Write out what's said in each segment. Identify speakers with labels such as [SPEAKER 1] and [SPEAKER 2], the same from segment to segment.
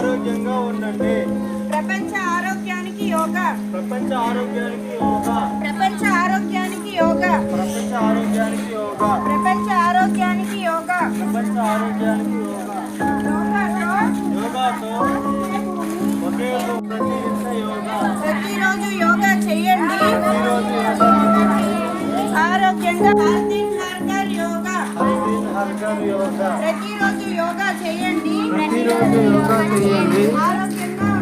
[SPEAKER 1] ఆరోగ్యంగా ఉండండి.
[SPEAKER 2] ప్రపంచ ఆరోగ్యానికి యోగా.
[SPEAKER 1] ప్రపంచ ఆరోగ్యానికి యోగా.
[SPEAKER 2] ప్రతిరోజు యోగా చేయండి.
[SPEAKER 1] ప్రతిరోజు యోగా
[SPEAKER 2] చేయండి. ఆరోగ్యంగా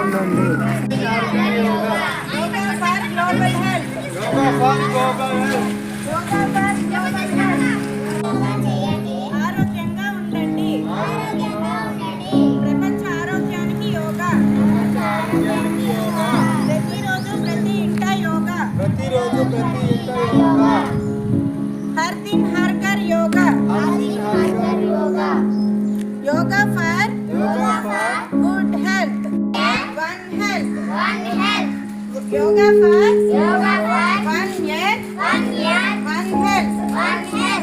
[SPEAKER 2] ఉండండి.
[SPEAKER 1] ఆరోగ్యంగా
[SPEAKER 2] ప్రపంచ ఆరోగ్యానికి యోగా.
[SPEAKER 1] ఆరోగ్యానికి యోగా.
[SPEAKER 2] ప్రతిరోజు ప్రతి ఇంట యోగా.
[SPEAKER 1] ప్రతిరోజు yoga
[SPEAKER 2] for one year one health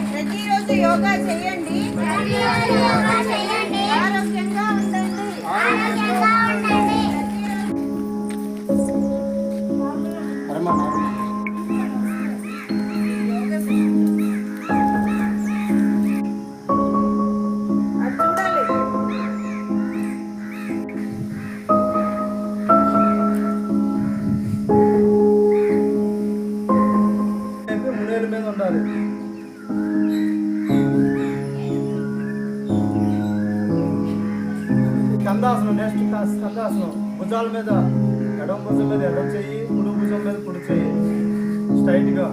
[SPEAKER 2] ప్రతిరోజు యోగా చేయండి. ఆరోగ్యంగా
[SPEAKER 1] మీద ఉండాలి. కందాసనం నెక్స్ట్ కందాసనం భుజాల మీద ఎడమ భుజం మీద ఎడం చెయ్యి కుడి భుజం మీద కుడి చెయ్యి. స్ట్రైట్గా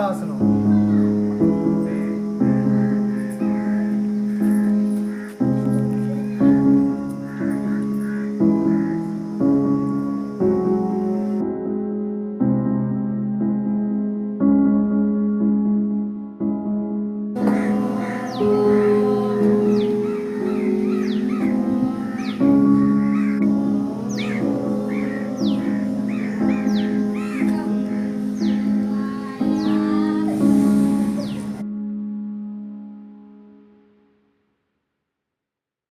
[SPEAKER 1] ఆసనం